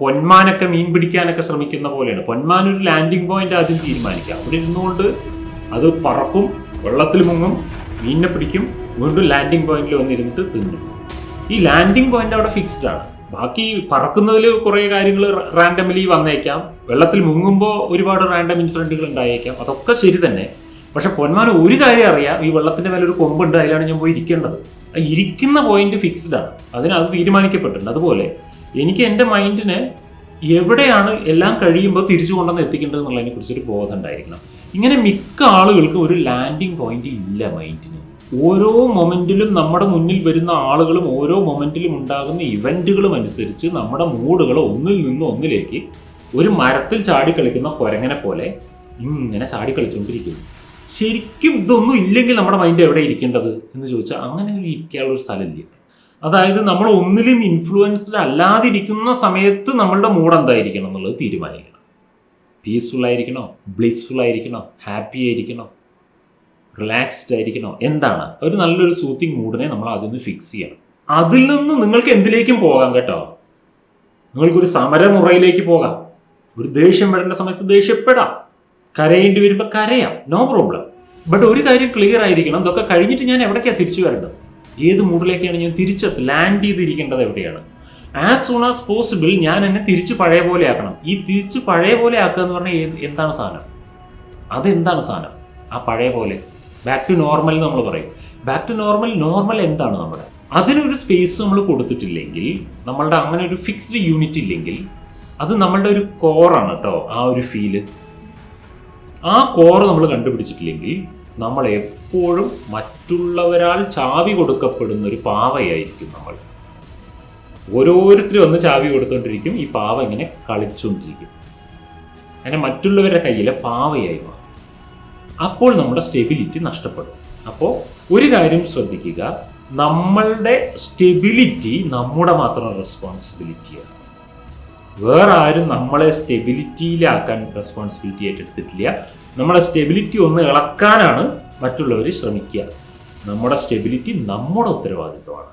പൊന്മാനൊക്കെ മീൻ പിടിക്കാനൊക്കെ ശ്രമിക്കുന്ന പോലെയാണ്. പൊന്മാൻ ഒരു ലാൻഡിംഗ് പോയിന്റ് ആദ്യം തീരുമാനിക്കാം അവിടെ ഇരുന്നുകൊണ്ട് അത് പറക്കും വെള്ളത്തിൽ മുങ്ങും മീനിനെ പിടിക്കും വീണ്ടും ലാൻഡിംഗ് പോയിന്റിൽ വന്നിരുന്നിട്ട് തിന്നും. ഈ ലാൻഡിംഗ് പോയിന്റ് അവിടെ ഫിക്സ്ഡ് ആണ്. ബാക്കി പറക്കുന്നതിൽ കുറേ കാര്യങ്ങൾ റാൻഡമലി വന്നേക്കാം. വെള്ളത്തിൽ മുങ്ങുമ്പോൾ ഒരുപാട് റാൻഡം ഇൻസിഡന്റുകൾ ഉണ്ടായേക്കാം. അതൊക്കെ ശരി തന്നെ. പക്ഷെ പൊന്മാൻ ഒരു കാര്യം അറിയാം. ഈ വെള്ളത്തിന്റെ മേലെ ഒരു കൊമ്പുണ്ട് അതിലാണ് ഞാൻ പോയി ഇരിക്കേണ്ടത്. ഇരിക്കുന്ന പോയിന്റ് ഫിക്സ്ഡ് ആണ്. അതിന് അത് തീരുമാനിക്കപ്പെട്ടിട്ടുണ്ട്. അതുപോലെ എനിക്ക് എന്റെ മൈൻഡിന് എവിടെയാണ് എല്ലാം കഴിയുമ്പോൾ തിരിച്ചു കൊണ്ടുവന്ന് എത്തിക്കേണ്ടത് എന്നുള്ളതിനെ കുറിച്ചൊരു ബോധം ഉണ്ടായിരിക്കണം. ഇങ്ങനെ മിക്ക ആളുകൾക്കും ഒരു ലാൻഡിങ് പോയിന്റ് ഇല്ല മൈൻഡിന്. ഓരോ മൊമെന്റിലും നമ്മുടെ മുന്നിൽ വരുന്ന ആളുകളും ഓരോ മൊമെന്റിലും ഉണ്ടാകുന്ന ഇവന്റുകളും അനുസരിച്ച് നമ്മുടെ മൂഡുകൾ ഒന്നിൽ നിന്ന് ഒന്നിലേക്ക് ഒരു മരത്തിൽ ചാടിക്കളിക്കുന്ന കുരങ്ങനെ പോലെ ഇങ്ങനെ ചാടിക്കളിച്ചുകൊണ്ടിരിക്കുന്നു ശരിക്കും ഇതൊന്നും ഇല്ലെങ്കിൽ നമ്മുടെ മൈൻഡ് എവിടെ ഇരിക്കേണ്ടത് എന്ന് ചോദിച്ചാൽ അങ്ങനെ ഇരിക്കാനുള്ള ഒരു സ്ഥലമില്ല. അതായത് നമ്മൾ ഒന്നിലും ഇൻഫ്ലുവൻസ്ഡ് അല്ലാതിരിക്കുന്ന സമയത്ത് നമ്മളുടെ മൂഡ് എന്തായിരിക്കണം എന്നുള്ളത് തീരുമാനിക്കണം. പീസ്ഫുൾ ആയിരിക്കണോ? ബ്ലിസ്ഫുൾ ആയിരിക്കണോ? ഹാപ്പി ആയിരിക്കണോ? റിലാക്സ്ഡ് ആയിരിക്കണോ? എന്താണ്? ഒരു നല്ലൊരു സൂത്തിങ് മൂഡിനെ നമ്മൾ ഒന്ന് ഫിക്സ് ചെയ്യണം. അതിൽ നിന്ന് നിങ്ങൾക്ക് എന്തിലേക്കും പോകാം കേട്ടോ? നിങ്ങൾക്കൊരു സമരമുറയിലേക്ക് പോകാം. ഒരു ദേഷ്യം വരേണ്ട സമയത്ത് ദേഷ്യപ്പെടാം. കരയേണ്ടി വരുമ്പോൾ കരയാം. നോ പ്രോബ്ലം ബട്ട് ഒരു കാര്യം ക്ലിയർ ആയിരിക്കണം. ഇതൊക്കെ കഴിഞ്ഞിട്ട് ഞാൻ എവിടേക്കാണ് തിരിച്ചു വരേണ്ടത്? ഏത് മൂഡിലേക്കാണ് ഞാൻ തിരിച്ച് ലാൻഡ് ചെയ്തിരിക്കേണ്ടത് എവിടെയാണ്? ആസ് സൂൺ ആസ് പോസിബിൾ ഞാൻ എന്നെ തിരിച്ച് പഴയ പോലെ ആക്കണം. ഈ തിരിച്ച് പഴയ പോലെ ആക്കുക എന്ന് പറഞ്ഞാൽ എന്താണ് സാധനം? അതെന്താണ് സാധനം? ആ പഴയ പോലെ. ബാക്ക് ടു നോർമൽ നമ്മൾ പറയും. ബാക്ക് ടു നോർമൽ നോർമൽ എന്താണ് നമ്മുടെ? അതിനൊരു സ്പേസ് നമ്മൾ കൊടുത്തിട്ടില്ലെങ്കിൽ നമ്മളുടെ അങ്ങനെ ഒരു ഫിക്സ്ഡ് യൂണിറ്റ് ഇല്ലെങ്കിൽ അത് നമ്മളുടെ ഒരു കോറാണ് കേട്ടോ ആ ഒരു ഫീൽ ആ കോർ നമ്മൾ കണ്ടുപിടിച്ചിട്ടില്ലെങ്കിൽ നമ്മൾ എപ്പോഴും മറ്റുള്ളവരാൽ ചാവി കൊടുക്കപ്പെടുന്ന ഒരു പാവയായിരിക്കും നമ്മൾ. ഓരോരുത്തരും ഒന്ന് ചാവി കൊടുത്തോണ്ടിരിക്കും ഈ പാവ ഇങ്ങനെ കളിച്ചുകൊണ്ടിരിക്കും അങ്ങനെ മറ്റുള്ളവരുടെ കയ്യിലെ പാവയായി മാറും. അപ്പോൾ നമ്മുടെ സ്റ്റെബിലിറ്റി നഷ്ടപ്പെടും. അപ്പോൾ ഒരു കാര്യം ശ്രദ്ധിക്കുക നമ്മളുടെ സ്റ്റെബിലിറ്റി നമ്മുടെ മാത്രം റെസ്പോൺസിബിലിറ്റിയാണ് വേറെ ആരും നമ്മളെ സ്റ്റെബിലിറ്റിയിലാക്കാൻ റെസ്പോൺസിബിലിറ്റി ഏറ്റെടുത്തിട്ടില്ല. നമ്മളെ സ്റ്റെബിലിറ്റി ഒന്ന് ഇളക്കാനാണ് മറ്റുള്ളവർ ശ്രമിക്കുക. നമ്മുടെ സ്റ്റെബിലിറ്റി നമ്മുടെ ഉത്തരവാദിത്വമാണ്.